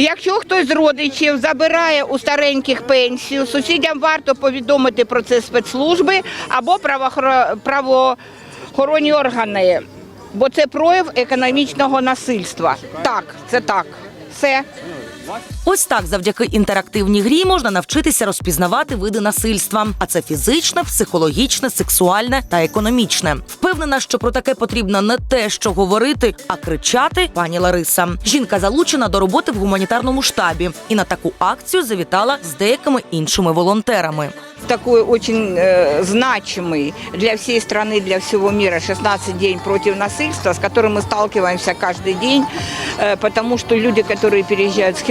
Якщо хтось з родичів забирає у стареньких пенсію, сусідям варто повідомити про це спецслужби або правоохоро- правоохоронні органи, бо це прояв економічного насильства. Так, це так. Все. Ось так, завдяки інтерактивній грі можна навчитися розпізнавати види насильства. А це фізичне, психологічне, сексуальне та економічне. Впевнена, що про таке потрібно не те, що говорити, а кричати. Пані Лариса. Жінка залучена до роботи в гуманітарному штабі і на таку акцію завітала з деякими іншими волонтерами. такой очень э, значимый для всей страны, для всего мира 16 день против насильства, с которым мы сталкиваемся каждый день, э, потому что люди, которые переезжают с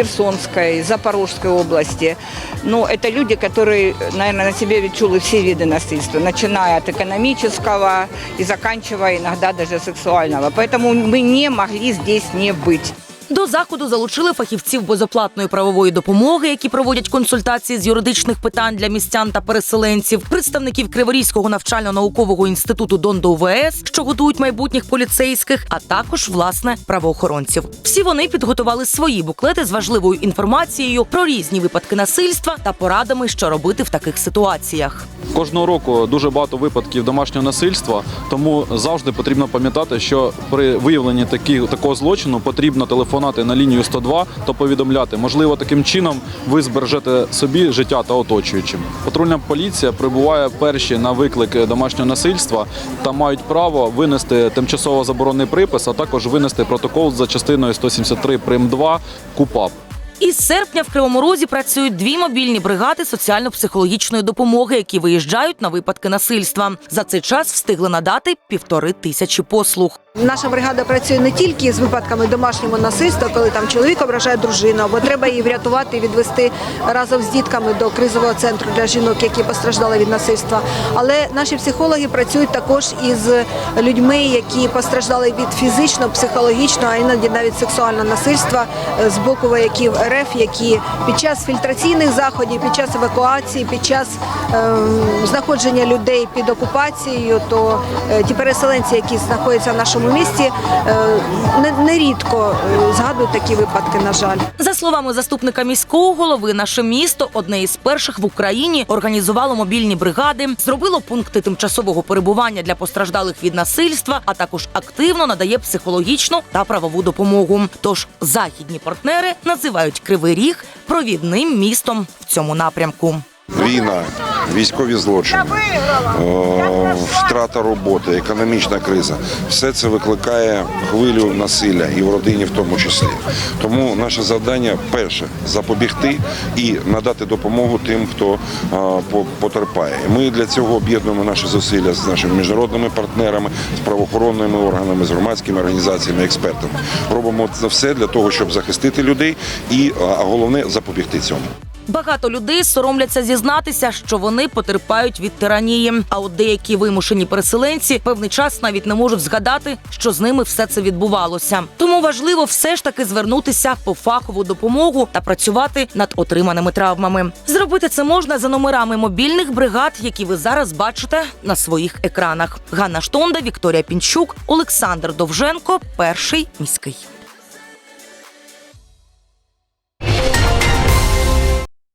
Херсонской, Запорожской области, ну, это люди, которые, наверное, на себе відчули все виды насильства, начиная от экономического и заканчивая иногда даже сексуального. Поэтому мы не могли здесь не быть. До заходу залучили фахівців безоплатної правової допомоги, які проводять консультації з юридичних питань для містян та переселенців, представників Криворізького навчально-наукового інституту Дон до УВС, що готують майбутніх поліцейських, а також власне правоохоронців. Всі вони підготували свої буклети з важливою інформацією про різні випадки насильства та порадами, що робити в таких ситуаціях. Кожного року дуже багато випадків домашнього насильства, тому завжди потрібно пам'ятати, що при виявленні такі, такого злочину потрібно телефонувати на лінію 102 та повідомляти. Можливо, таким чином ви збережете собі життя та оточуючим. Патрульна поліція прибуває перші на виклик домашнього насильства та мають право винести тимчасово заборонний припис, а також винести протокол за частиною 173 прим 2 КУПАП. Із серпня в Кривому Розі працюють дві мобільні бригади соціально-психологічної допомоги, які виїжджають на випадки насильства. За цей час встигли надати півтори тисячі послуг. Наша бригада працює не тільки з випадками домашнього насильства, коли там чоловік ображає дружину, або треба її врятувати і відвести разом з дітками до кризового центру для жінок, які постраждали від насильства. Але наші психологи працюють також із людьми, які постраждали від фізичного, психологічного, а іноді навіть сексуального насильства е, з боку вояків РФ, які під час фільтраційних заходів, під час евакуації, під час знаходження людей під окупацією, то е, ті переселенці, які знаходяться в нашому місті, е, нерідко е, згадують такі випадки, на жаль. За словами заступника міського голови, наше місто одне із перших в Україні організувало мобільні бригади, зробило пункти тимчасового перебування для постраждалих від насильства, а також активно надає психологічну та правову допомогу. Тож західні партнери називають Кривий Ріг провідним містом в цьому напрямку. Війна, військові злочини, е, втрата роботи, економічна криза все це викликає хвилю насилля і в родині в тому числі. Тому наше завдання перше запобігти і надати допомогу тим, хто е, потерпає. Ми для цього об'єднуємо наші зусилля з нашими міжнародними партнерами, з правоохоронними органами, з громадськими організаціями, експертами. Робимо це все для того, щоб захистити людей і а головне запобігти цьому. Багато людей соромляться зізнатися, що вони потерпають від тиранії. А от деякі вимушені переселенці певний час навіть не можуть згадати, що з ними все це відбувалося. Тому важливо все ж таки звернутися по фахову допомогу та працювати над отриманими травмами. Зробити це можна за номерами мобільних бригад, які ви зараз бачите на своїх екранах. Ганна Штонда, Вікторія Пінчук, Олександр Довженко, перший міський.